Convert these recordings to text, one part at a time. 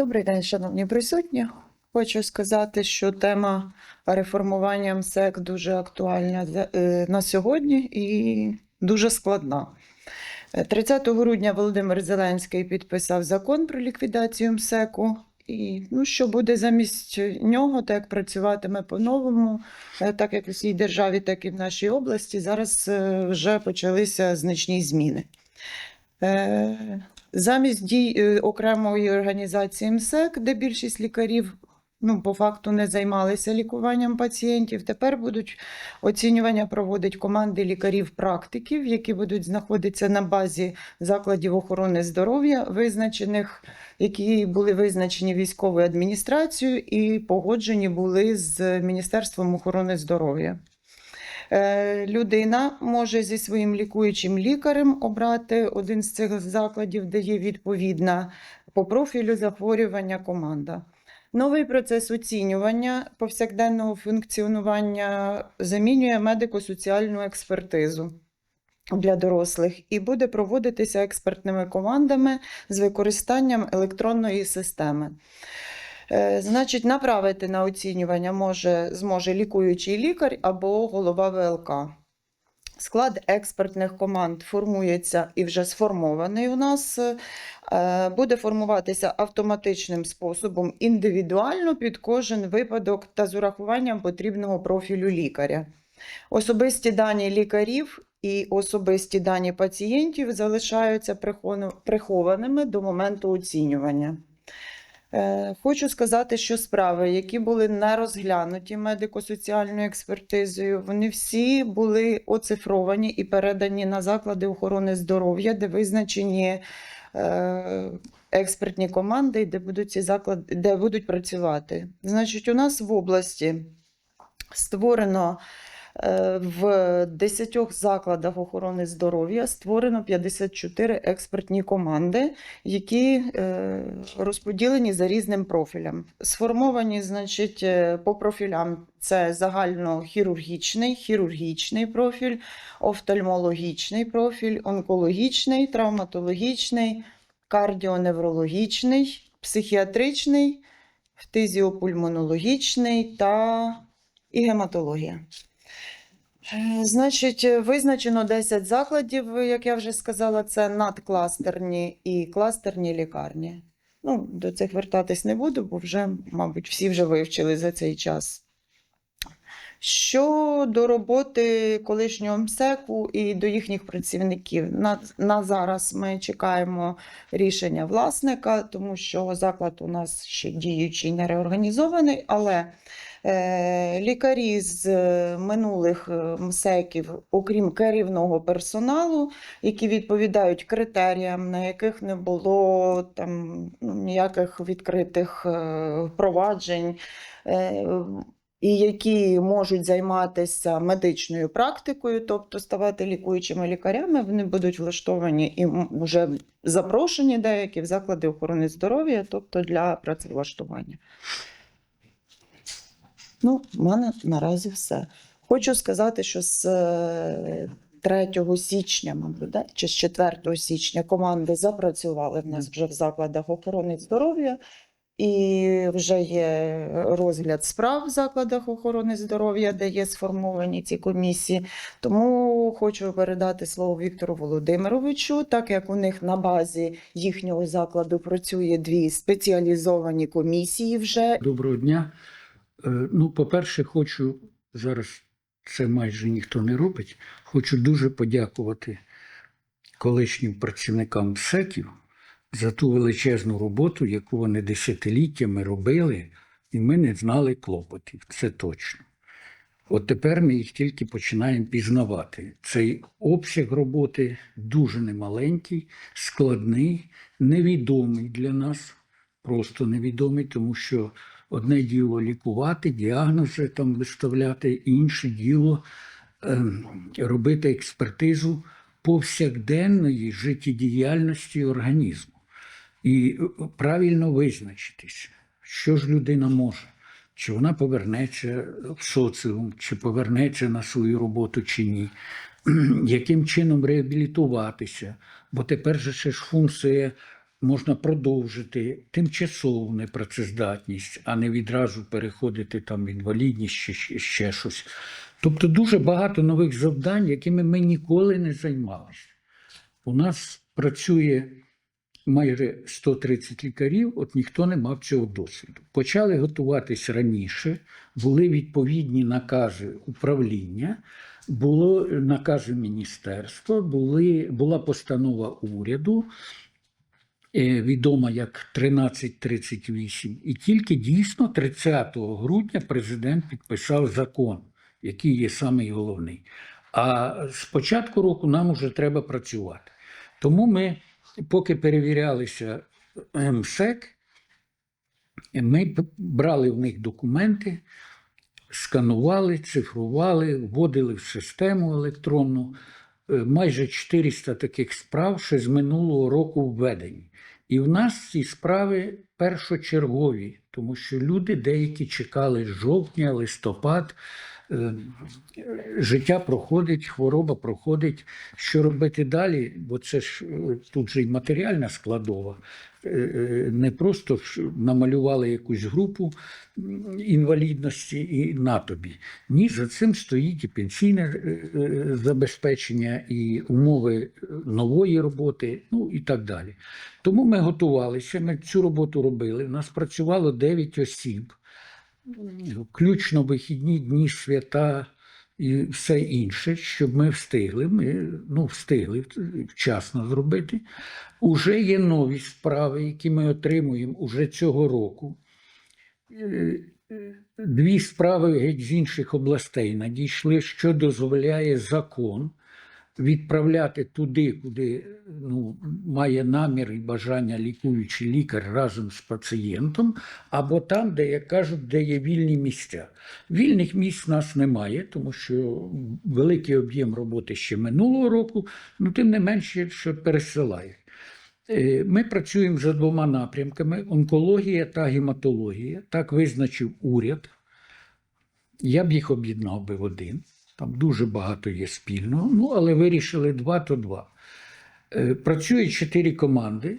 Добрий день, шановні присутні. Хочу сказати, що тема реформування МСЕК дуже актуальна е, на сьогодні і дуже складна. Е, 30 грудня Володимир Зеленський підписав закон про ліквідацію МСЕКу. І ну, що буде замість нього, так як працюватиме по-новому, е, так як у всій державі, так і в нашій області, зараз е, вже почалися значні зміни. Замість дій е, окремої організації МСЕК, де більшість лікарів ну, по факту не займалися лікуванням пацієнтів, тепер будуть оцінювання проводить команди лікарів-практиків, які будуть знаходитися на базі закладів охорони здоров'я, визначених, які були визначені військовою адміністрацією і погоджені були з Міністерством охорони здоров'я. Е, Людина може зі своїм лікуючим лікарем обрати один з цих закладів, де є відповідна по профілю захворювання команда. Новий процес оцінювання повсякденного функціонування замінює медико-соціальну експертизу для дорослих і буде проводитися експертними командами з використанням електронної системи. Е, Значить, направити на оцінювання може, зможе лікуючий лікар або голова ВЛК. Склад експертних команд формується і вже сформований у нас. е, Буде формуватися автоматичним способом індивідуально під кожен випадок та з урахуванням потрібного профілю лікаря. Особисті дані лікарів і особисті дані пацієнтів залишаються прихованими до моменту оцінювання. Е, Хочу сказати, що справи, які були не розглянуті медико-соціальною експертизою, вони всі були оцифровані і передані на заклади охорони здоров'я, де визначені е, експертні команди, де будуть ці заклади, де будуть працювати. Значить, у нас в області створено в 10 закладах охорони здоров'я створено 54 експертні команди, які е, розподілені за різним профілем. Сформовані, значить, е, по профілям це загальнохірургічний, хірургічний профіль, офтальмологічний профіль, онкологічний, травматологічний, кардіоневрологічний, психіатричний, фтизіопульмонологічний та і гематологія. Е, Значить, е, визначено 10 закладів, як я вже сказала, це надкластерні і кластерні лікарні. Ну, до цих вертатись не буду, бо вже, мабуть, всі вже вивчили за цей час. Щодо роботи колишнього МСЕКу і до їхніх працівників, на, на зараз ми чекаємо рішення власника, тому що заклад у нас ще діючий, не реорганізований, але е, лікарі з е, минулих е, МСЕКів, окрім керівного персоналу, які відповідають критеріям, на яких не було там ну, ніяких відкритих е, проваджень. Е, і які можуть займатися медичною практикою, тобто ставати лікуючими лікарями, вони будуть влаштовані і вже запрошені деякі в заклади охорони здоров'я, тобто для працевлаштування. Ну, в мене наразі все. Хочу сказати, що з е, 3 січня, мабуть, да? чи з 4 січня команди запрацювали в нас вже в закладах охорони здоров'я. І вже є розгляд справ в закладах охорони здоров'я, де є сформовані ці комісії. Тому хочу передати слово Віктору Володимировичу, так як у них на базі їхнього закладу працює дві спеціалізовані комісії вже. Доброго дня. Е, Ну, по-перше, хочу зараз це майже ніхто не робить. Хочу дуже подякувати колишнім працівникам СЕКів за ту величезну роботу, яку вони десятиліттями робили, і ми не знали клопотів. Це точно. От тепер ми їх тільки починаємо пізнавати. Цей обсяг роботи дуже немаленький, складний, невідомий для нас, просто невідомий, тому що одне діло лікувати, діагнози там виставляти, інше діло ем, робити експертизу повсякденної життєдіяльності організму і е, правильно визначитися, що ж людина може. Чи вона повернеться в соціум, чи повернеться на свою роботу, чи ні, яким чином реабілітуватися. Бо тепер же ще ж функція можна продовжити тимчасову непрацездатність, а не відразу переходити там в інвалідність чи ще- щось. Тобто дуже багато нових завдань, якими ми ніколи не займалися. У нас працює майже 130 лікарів, от ніхто не мав цього досвіду. Почали готуватись раніше, були відповідні накази управління, було накази міністерства, були, була постанова уряду, відома як 1338. І тільки дійсно 30 грудня президент підписав закон, який є самий головний. А з початку року нам вже треба працювати. Тому ми, поки перевірялися МСЕК, ми брали в них документи, сканували, цифрували, вводили в систему електронну. Е, Майже 400 таких справ ще з минулого року введені. І в нас ці справи першочергові, тому що люди деякі чекали жовтня, листопад. Е, Життя проходить, хвороба проходить. Що робити далі? Бо це ж е, тут же й матеріальна складова. Е, Не просто намалювали якусь групу інвалідності і на тобі. Ні, за цим стоїть і пенсійне забезпечення, і умови нової роботи, ну і так далі. Тому ми готувалися, ми цю роботу робили. У нас працювало 9 осіб, включно вихідні дні, свята і все інше, щоб ми встигли. Ми ну, встигли вчасно зробити. Уже є нові справи, які ми отримуємо уже цього року. Е, е, Дві справи геть з інших областей надійшли, що дозволяє закон відправляти туди, куди ну, має намір і бажання лікуючий лікар разом з пацієнтом, або там, де, як кажуть, де є вільні місця. Вільних місць в нас немає, тому що великий об'єм роботи ще минулого року, ну тим не менше, що пересилають. Е, Ми працюємо за двома напрямками: онкологія та гематологія. Так визначив уряд. Я б їх об'єднав би в один. Там дуже багато є спільного. Ну, але вирішили два то два. Е, Працює чотири команди.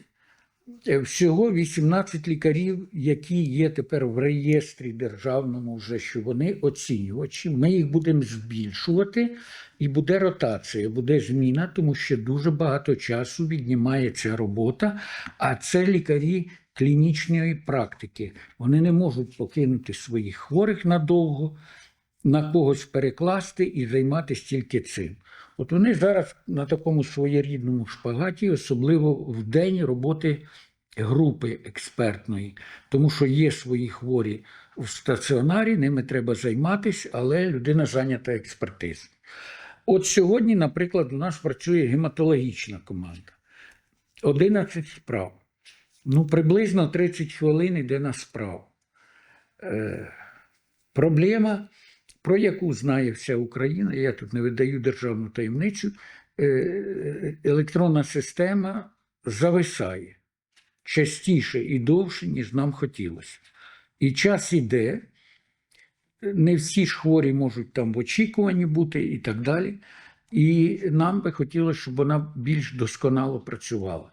Е, Всього 18 лікарів, які є тепер в реєстрі державному, вже що вони оцінювачі. Ми їх будемо збільшувати, і буде ротація, буде зміна, тому що дуже багато часу віднімає ця робота. А це лікарі клінічної практики. Вони не можуть покинути своїх хворих надовго, на когось перекласти і займатися тільки цим. От вони зараз на такому своєрідному шпагаті, особливо в день роботи групи експертної, тому що є свої хворі в стаціонарі, ними треба займатися, але людина зайнята експертизою. От сьогодні, наприклад, у нас працює гематологічна команда. 11 справ. Ну, приблизно 30 хвилин йде на справу. Е, проблема, про яку знає вся Україна, я тут не видаю державну таємницю, е, електронна система зависає частіше і довше, ніж нам хотілося. І час іде, не всі ж хворі можуть там в очікуванні бути і так далі. І нам би хотілося, щоб вона більш досконало працювала.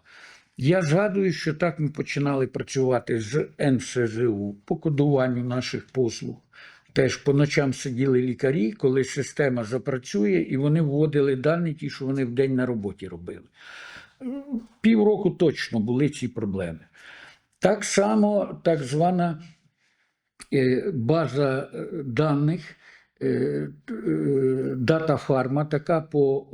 Я згадую, що так ми починали працювати з НСЗУ по кодуванню наших послуг. Теж по ночам сиділи лікарі, коли система запрацює, і вони вводили дані, ті, що вони вдень на роботі робили. Півроку точно були ці проблеми. Так само так звана е, база е, даних е, дата фарма, така по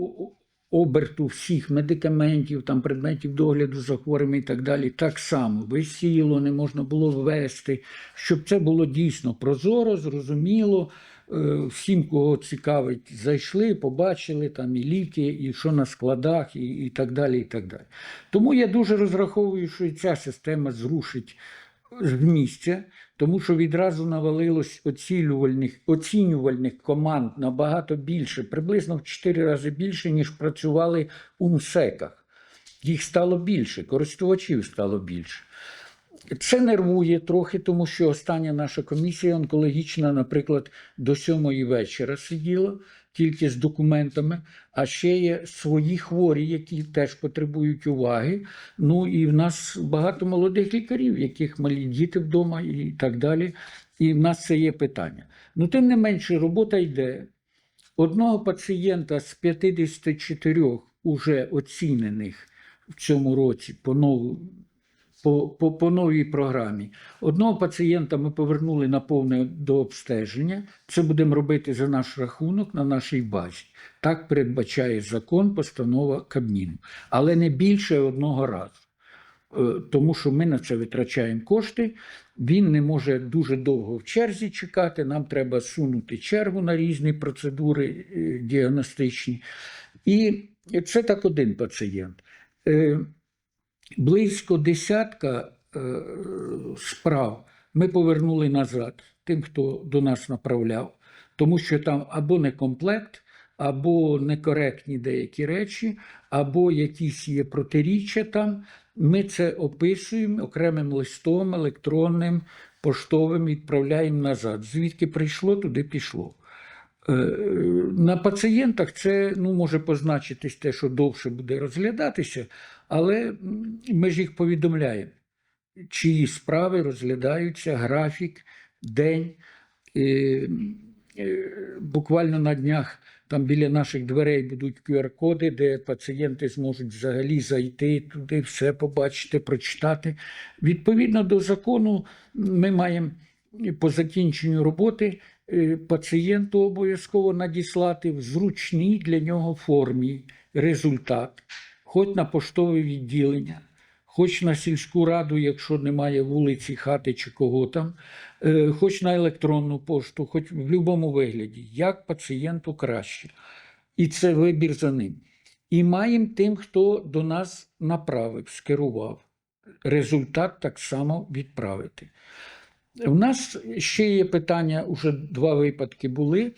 оберту всіх медикаментів, там предметів догляду за хворими і так далі, так само висіло, не можна було ввести, щоб це було дійсно прозоро, зрозуміло. е, Всім, кого цікавить, зайшли, побачили там і ліки, і що на складах, і, і так далі. і так далі. Тому я дуже розраховую, що і ця система зрушить з місця, тому що відразу навалилось оцінювальних, оцінювальних команд набагато більше, приблизно в 4 рази більше, ніж працювали у МСЕКах. Їх стало більше, користувачів стало більше. Це нервує трохи, тому що остання наша комісія онкологічна, наприклад, до сьомої вечора сиділа, тільки з документами, а ще є свої хворі, які теж потребують уваги. Ну і в нас багато молодих лікарів, яких малі діти вдома і так далі. І в нас це є питання. Ну, тим не менше, робота йде. Одного пацієнта з 54 уже оцінених в цьому році по, нову, по, по, по новій програмі. Одного пацієнта ми повернули на повне до обстеження. Це будемо робити за наш рахунок на нашій базі. Так передбачає закон, постанова Кабміну. Але не більше одного разу. Е, Тому що ми на це витрачаємо кошти. Він не може дуже довго в черзі чекати. Нам треба сунути чергу на різні процедури е, діагностичні. І це так один пацієнт. Близько десятка е, справ ми повернули назад тим, хто до нас направляв, тому що там або не комплект, або некоректні деякі речі, або якісь є протиріччя там. Ми це описуємо окремим листом, електронним, поштовим, відправляємо назад. Звідки прийшло, туди пішло. Е, На пацієнтах це ну, може позначитись те, що довше буде розглядатися, але ми ж їх повідомляємо, чиї справи розглядаються, графік, день. Е, Буквально на днях там біля наших дверей будуть QR-коди, де пацієнти зможуть взагалі зайти туди, все побачити, прочитати. Відповідно до закону, ми маємо по закінченню роботи е, пацієнту обов'язково надіслати в зручній для нього формі результат, хоч на поштове відділення, хоч на сільську раду, якщо немає вулиці, хати чи кого там, е, хоч на електронну пошту, хоч в будь-якому вигляді, як пацієнту краще. І це вибір за ним. І маємо тим, хто до нас направив, скерував. Результат так само відправити. У нас ще є питання, уже два випадки були.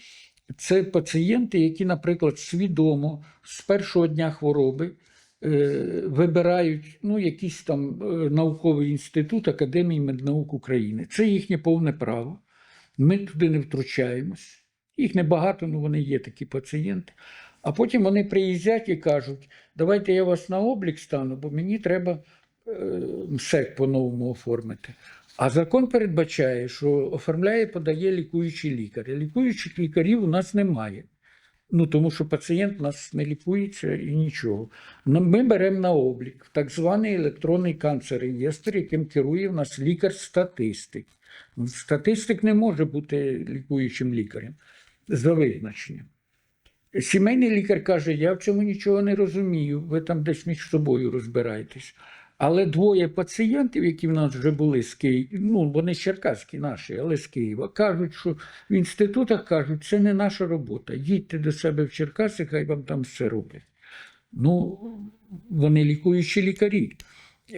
Це пацієнти, які, наприклад, свідомо з першого дня хвороби вибирають ну, якийсь там е, науковий інститут Академії меднаук України. Це їхнє повне право. Ми туди не втручаємось. Їх небагато, але вони є такі пацієнти. А потім вони приїздять і кажуть: давайте я вас на облік стану, бо мені треба е, МСЕК по-новому оформити. А закон передбачає, що оформляє, подає лікуючий лікар. Лікуючих лікарів у нас немає. Ну, тому що пацієнт нас не лікується і нічого. Ми беремо на облік так званий електронний канцер-реєстр, яким керує в нас лікар-статистик. Статистик не може бути лікуючим лікарем за визначенням. Сімейний лікар каже: я в цьому нічого не розумію, ви там десь між собою розбираєтесь. Але двоє пацієнтів, які в нас вже були з Києва, ну вони черкаські наші, але з Києва, кажуть, що в інститутах кажуть, це не наша робота. Їдьте до себе в Черкаси, хай вам там все роблять. Ну, вони лікуючі лікарі.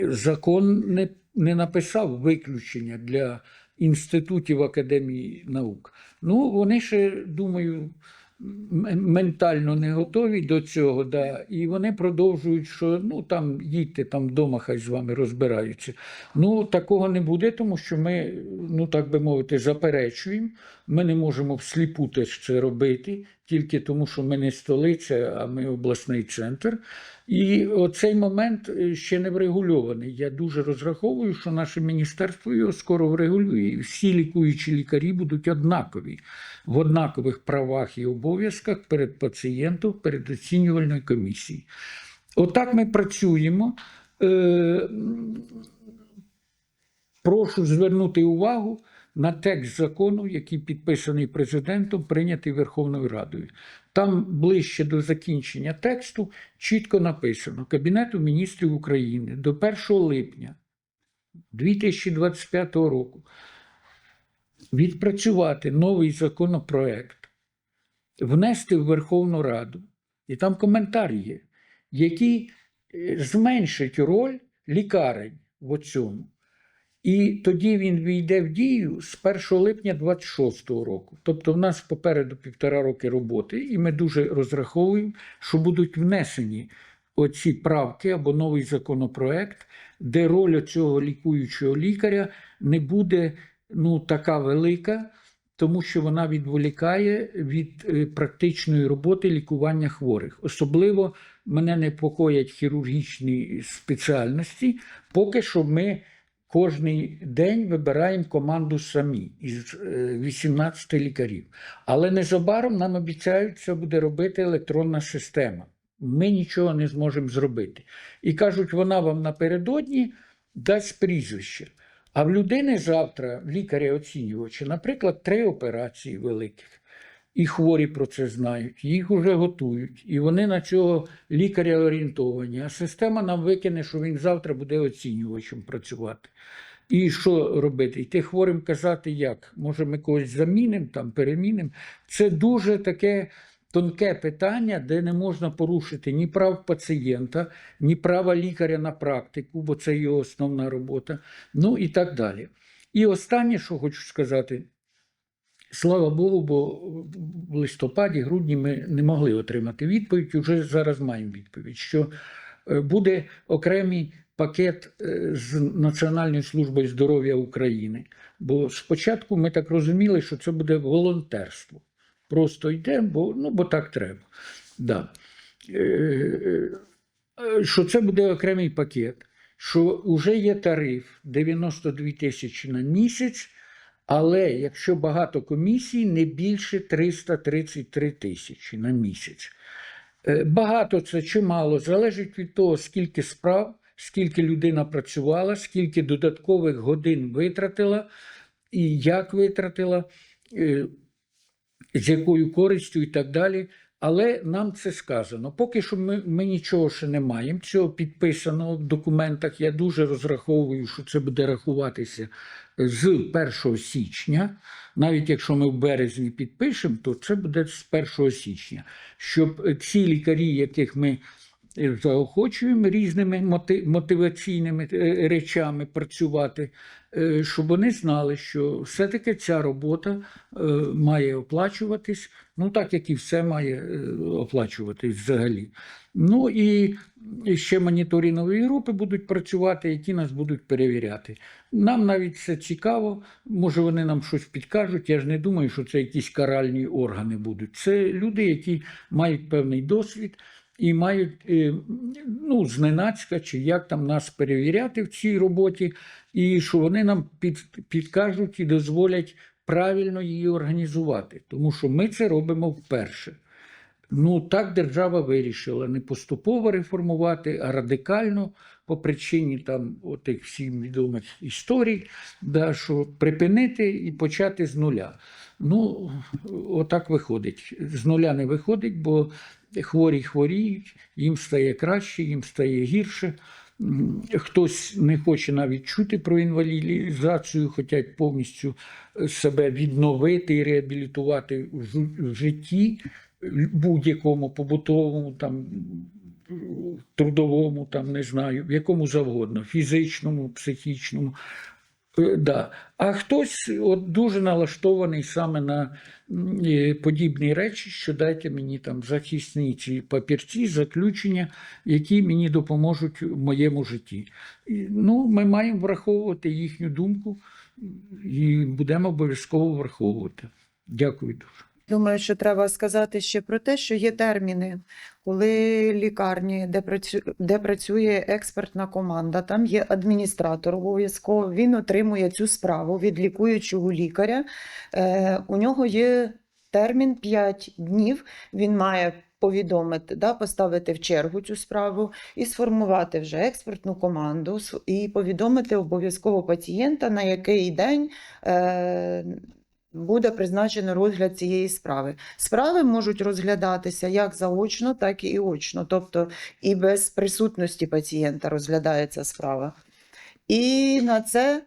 Закон не, не написав виключення для інститутів Академії наук. Ну, вони ще, думаю, ментально не готові до цього, да, і вони продовжують, що ну там їдьте там вдома, хай з вами розбираються. Ну такого не буде, тому що ми, ну так би мовити, заперечуємо. Ми не можемо всліпу теж це робити, тільки тому, що ми не столиця, а ми обласний центр. І оцей момент е, ще не врегульований. Я дуже розраховую, що наше міністерство його скоро врегулює. Всі лікуючі лікарі будуть однакові в однакових правах і обов'язках перед пацієнтом, перед оцінювальною комісією. Отак ми працюємо. Е, Прошу звернути увагу на текст закону, який підписаний президентом, прийнятий Верховною Радою. Там ближче до закінчення тексту чітко написано Кабінету міністрів України до 1 липня 2025 року відпрацювати новий законопроект, внести в Верховну Раду, і там коментар є, який е, зменшить роль лікарень в цьому. І тоді він війде в дію з 1 липня 2026 року. Тобто, в нас попереду півтора роки роботи, і ми дуже розраховуємо, що будуть внесені оці правки або новий законопроект, де роль цього лікуючого лікаря не буде ну, така велика, тому що вона відволікає від е, практичної роботи лікування хворих. Особливо мене непокоять хірургічні спеціальності, поки що ми. Кожний день вибираємо команду самі із е, 18 лікарів. Але незабаром нам обіцяють, це буде робити електронна система. Ми нічого не зможемо зробити. І кажуть, вона вам напередодні дасть прізвище. А в людини завтра, лікаря оцінювача, наприклад, три операції великих. І хворі про це знають, їх вже готують, і вони на цього лікаря орієнтовані. А система нам викине, що він завтра буде оцінювачем працювати. І що робити? Йти хворим казати, як? Може, ми когось замінимо, там, перемінимо. Це дуже таке тонке питання, де не можна порушити ні прав пацієнта, ні права лікаря на практику, бо це його основна робота, ну і так далі. І останнє, що хочу сказати, слава Богу, бо в листопаді, грудні ми не могли отримати відповідь, вже зараз маємо відповідь, що е, буде окремий пакет е, з Національною службою здоров'я України. Бо спочатку ми так розуміли, що це буде волонтерство. Просто йдемо, бо, ну, бо так треба. Да. Е, Що це буде окремий пакет, що вже є тариф 92 тисячі на місяць, але якщо багато комісій, не більше 333 тисячі на місяць. Е, Багато це чи мало, залежить від того, скільки справ, скільки людина працювала, скільки додаткових годин витратила і як витратила, е, з якою користю і так далі. Але нам це сказано. Поки що ми, ми нічого ще не маємо. Цього підписано в документах. Я дуже розраховую, що це буде рахуватися з 1 січня. Навіть якщо ми в березні підпишемо, то це буде з 1 січня. Щоб ці лікарі, яких ми заохочуємо різними моти- мотиваційними е, речами працювати, е, щоб вони знали, що все-таки ця робота е, має оплачуватись, ну так як і все має оплачуватись взагалі. Ну і ще моніторингові групи будуть працювати, які нас будуть перевіряти. Нам навіть це цікаво, може вони нам щось підкажуть. Я ж не думаю, що це якісь каральні органи будуть. Це люди, які мають певний досвід і мають е, ну, зненацька, чи як там нас перевіряти в цій роботі, і що вони нам під, підкажуть і дозволять правильно її організувати. Тому що ми це робимо вперше. Ну, так держава вирішила не поступово реформувати, а радикально по причині там отих всім відомих історій, да, що припинити і почати з нуля. Ну, отак виходить. З нуля не виходить, бо хворі хворіють, їм стає краще, їм стає гірше. Хтось не хоче навіть чути про інвалідизацію, хочуть повністю себе відновити і реабілітувати в житті будь-якому побутовому, там, трудовому, там, не знаю, в якому завгодно, фізичному, психічному. Е, Да. А хтось от дуже налаштований саме на подібні речі, що дайте мені там захисні ці папірці, заключення, які мені допоможуть в моєму житті. Ну, ми маємо враховувати їхню думку і будемо обов'язково враховувати. Дякую дуже. Думаю, що треба сказати ще про те, що є терміни, коли лікарні, де працює, де працює експертна команда, там є адміністратор обов'язково, він отримує цю справу від лікуючого лікаря. Е, у нього є термін 5 днів, він має повідомити, да, поставити в чергу цю справу і сформувати вже експертну команду і повідомити обов'язково пацієнта, на який день е, буде призначено розгляд цієї справи. Справи можуть розглядатися як заочно, так і очно, тобто і без присутності пацієнта розглядається справа. І на це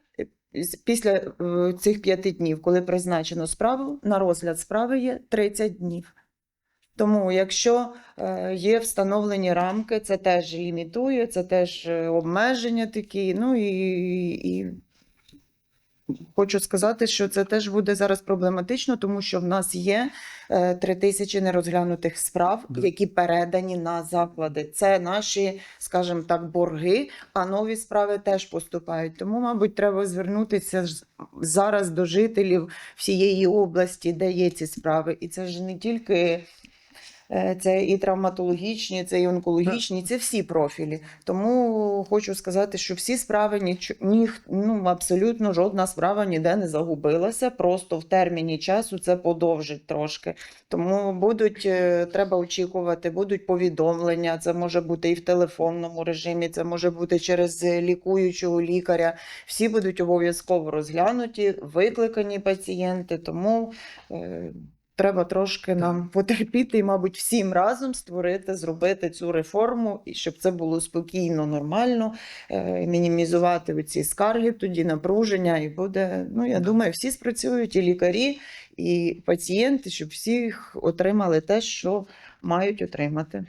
після е, цих п'яти днів, коли призначено справу, на розгляд справи є 30 днів. Тому, якщо е, є встановлені рамки, це теж лімітує, це теж е, обмеження такі. Ну і, і хочу сказати, що це теж буде зараз проблематично, тому що в нас є е, три тисячі нерозглянутих справ, які передані на заклади. Це наші, скажімо так, борги, а нові справи теж поступають. Тому, мабуть, треба звернутися зараз до жителів всієї області, де є ці справи. І це ж не тільки. Е, Це і травматологічні, це і онкологічні, це всі профілі. Тому хочу сказати, що всі справи ніч... ніх... ну, абсолютно жодна справа ніде не загубилася. Просто в терміні часу це подовжить трошки. Тому будуть е, треба очікувати, будуть повідомлення. Це може бути і в телефонному режимі, це може бути через лікуючого лікаря. Всі будуть обов'язково розглянуті, викликані пацієнти. Тому е, треба трошки нам потерпіти і, мабуть, всім разом створити, зробити цю реформу, і щоб це було спокійно, нормально, е, мінімізувати ці скарги, тоді напруження, і буде. Ну я думаю, всі спрацюють, і лікарі, і пацієнти, щоб всіх отримали те, що мають отримати.